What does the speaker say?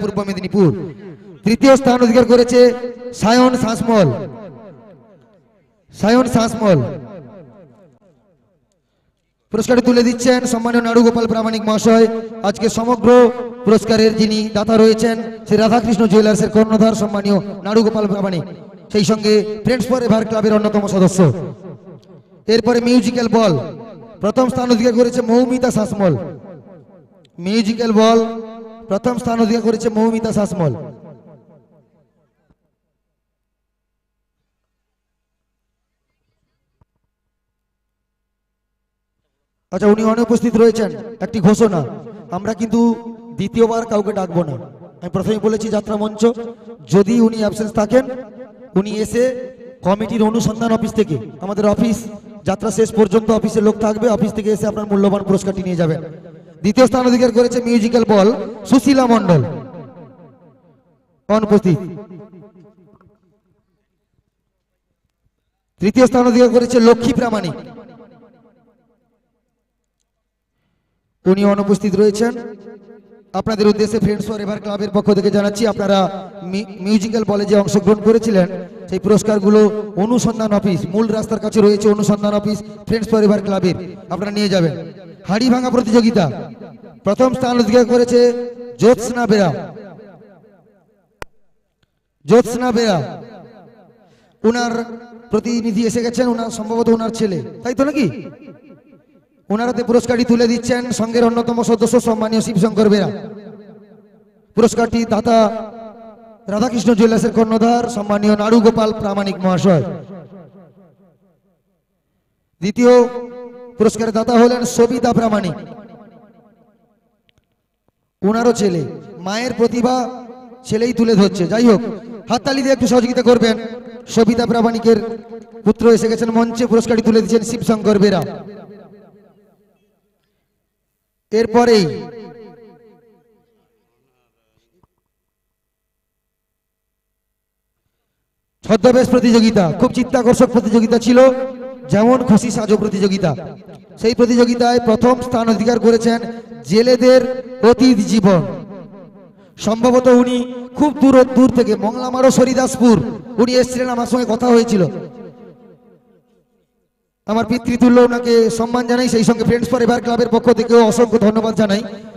পূর্ব মেদিনীপুর। তৃতীয় স্থান অধিকার করেছে সায়ন শাসমল। সায়ন শাসমল। পুরস্কারটি তুলে দিচ্ছেন সম্মানীয় নাড়ু গোপাল প্রামাণিক মহাশয়। আজকে সমগ্র পুরস্কারের যিনি দাতা রয়েছেন, শ্রী রাধাকৃষ্ণ জুয়েলার্সের কর্ণধার সম্মানীয় নাড়ু গোপাল প্রামাণিক। সেই সঙ্গে ফ্রেন্ডস ফর এভার ক্লাবের অন্যতম সদস্য। এরপরে মিউজিক্যাল বল প্রথম স্থান অধিকার করেছে মৌমিতা শাসমল। মিউজিক্যাল বল প্রথম স্থান অধিকার করেছে মৌমিতা শাসমল। আচ্ছা উনি অনুপস্থিত রয়েছেন, একটি ঘোষণা। আমরা কিন্তু দ্বিতীয়বার কাউকে ডাকবো না। আমি প্রথমে বলেছি যাত্রা মঞ্চ, যদি উনি অ্যাবসেন্স থাকেন, উনি এসে কমিটির অনুসন্ধান অফিস থেকে, আমাদের অফিস, যাত্রা শেষ পর্যন্ত অফিসের লোক থাকবে, অফিস থেকে এসে আপনার মূল্যবান পুরস্কারটি নিয়ে যাবেন। দ্বিতীয় স্থান অধিকার করেছে মিউজিক্যাল বল সুশীলা মন্ডল অনুপস্থিত। তৃতীয় স্থান অধিকার করেছে লক্ষ্মী প্রামাণিক। উনি অনুপস্থিত রয়েছেন। আপনাদের উদ্দেশ্যে ফ্রেন্ডস ফর এভার ক্লাবের পক্ষ থেকে জানাচ্ছি, আপনারা মিউজিক্যাল বলে যে অংশগ্রহণ করেছিলেন, সেই পুরস্কারগুলো অনুসন্ধান অফিস মূল রাস্তার কাছে রয়েছে অনুসন্ধান অফিস ফ্রেন্ডস ফর এভার ক্লাবের আপনারা নিয়ে যাবেন। হাড়ি ভাঙা প্রতিযোগিতা। প্রথম স্থান অধিকার করেছে জ্যোৎস্না বেরা। জ্যোৎস্না বেরা। ওনার প্রতিনিধি এসে গেছেন ওনার সম্ভবত ওনার ছেলে। তাই তো নাকি? ওনারাতে পুরস্কারটি তুলে দিচ্ছেন সংঘের অন্যতম সদস্য সম্মানীয় শিবশঙ্কর বেরা। পুরস্কারটি দাতা রাধাকৃষ্ণ জুয়েলার্সের কর্ণধার, সম্মানীয় নাড়ু গোপাল প্রামাণিক মহাশয়। দ্বিতীয় পুরস্কারের দাতা হলেন সবিতা প্রামাণিক ওনারও ছেলে, মায়ের প্রতিভা ছেলেই তুলে ধরছে। যাই হোক, হাততালি দিয়ে একটু সহযোগিতা করবেন। সবিতা প্রামাণিকের পুত্র এসে গেছেন মঞ্চে, পুরস্কারটি তুলে দিচ্ছেন শিবশঙ্কর বেরা। এরপরেই ছদ্মবেশ প্রতিযোগিতা, খুব চিত্তাকর্ষক প্রতিযোগিতা ছিল। যেমন খুশি সাজো প্রতিযোগিতা। সেই প্রতিযোগিতায় প্রথম স্থান অধিকার করেছেন জেলেদের অতীত জীবন। সম্ভবত উনি খুব দূর দূর থেকে মংলামারো সরিদাসপুর উনি এসছিলেন, আমার সঙ্গে কথা হয়েছিল। আমার পিতৃতুল্য ওনাকে সম্মান জানাই, সেই সঙ্গে ফ্রেন্ডস ফর এভার ক্লাবের পক্ষ থেকেও অসংখ্য ধন্যবাদ জানাই।